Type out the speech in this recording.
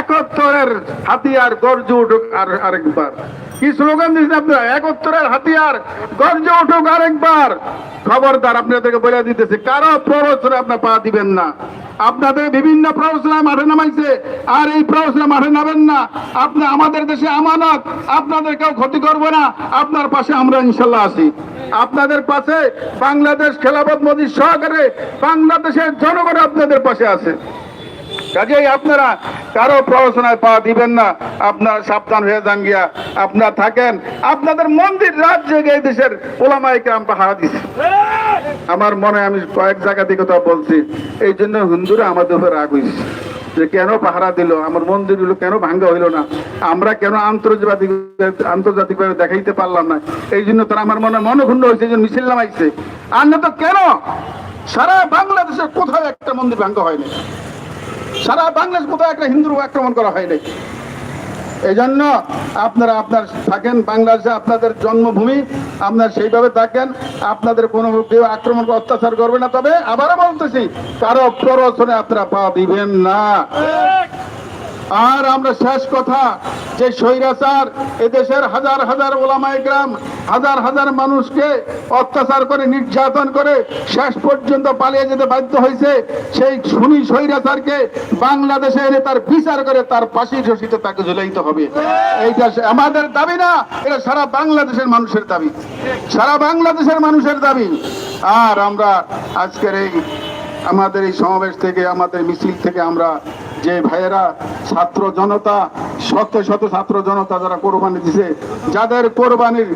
একাত্তরের হাতিয়ার, গর্জে উঠুক আর আরেকবার। কি স্লোগান দিয়েছেন আপনারা? একাত্তরের হাতিয়ার, গর্জে উঠুক আরেকবার। খবরদার আপনাদেরকে বলে দিতেছে, কারও প্ররোচনে আপনার পা দিবেন না। আপনাদের বিভিন্ন প্ররোচনা মাঠে নামাইছে, আর এই প্ররোচনা মাঠে নামেন না। আপনি আমাদের দেশে আমানত আপনাদের কেউ ক্ষতি করব না। আপনার পাশে আমরা ইনশাল্লাহ আছি। আপনাদের পাশে বাংলাদেশ খেলাফত মোদী সহকারে বাংলাদেশের জনগণ আপনাদের পাশে আছে। কাজেই আপনারা কারও প্ররোচনায় পা দিবেন না। আপনারা সাবধান হয়ে যান গিয়া। আপনারা থাকেন। আপনাদের মন্দির রাজ্যে এই দেশের ওলামাইকে আমরা হারা দিচ্ছি আমার মনে আমি কয়েক জায়গা থেকে কথা বলছি। এই জন্য হিন্দুরা আমাদের উপর রাগ হয়েছে যে কেন পাহারা দিল? আমার মন্দিরগুলো কেন ভাঙ্গা হইল না? আমরা কেন আন্তর্জাতিক আন্তর্জাতিকভাবে দেখাইতে পারলাম না? এই জন্য তারা আমার মনে মনক্ষুণ্ণ হয়েছে এই জন্য মিছিল নামাইছে। আর না তো কেন? সারা বাংলাদেশে কোথাও একটা মন্দির ভাঙ্গা হয়নি সারা বাংলাদেশ কোথাও একটা হিন্দুর আক্রমণ করা হয়নি। এই জন্য আপনারা আপনার থাকেন বাংলাদেশে, আপনাদের জন্মভূমি, আপনার সেইভাবে থাকেন, আপনাদের কোনো কেউ আক্রমণ করে অত্যাচার করবে না। তবে আবারও বলতেছি, কারও প্ররোচনে আপনারা পা দিবেন না। আর আমরা শেষ কথা যে স্বৈরাচার এদেশের হাজার হাজার ওলামায় গ্রাম হাজার হাজার মানুষকে অত্যাচার করে, নির্যাতন করে শেষ পর্যন্ত পালিয়ে যেতে বাধ্য হয়েছে, সেই খুনি স্বৈরাচারকে বাংলাদেশে এনে তার বিচার করে তার ফাঁসির রশিতে তাকে ঝুলাইতে হবে। এইটা আমাদের দাবি না, এটা সারা বাংলাদেশের মানুষের দাবি। সারা বাংলাদেশের মানুষের দাবি। আর আমরা আজকের এই আমাদের এই সমাবেশ থেকে, আমাদের মিছিল থেকে আমরা যে ভাইয়েরা ছাত্র জনতা শত শত ছাত্র জনতা যারা কোরবানি দিছে যাদের কোরবানির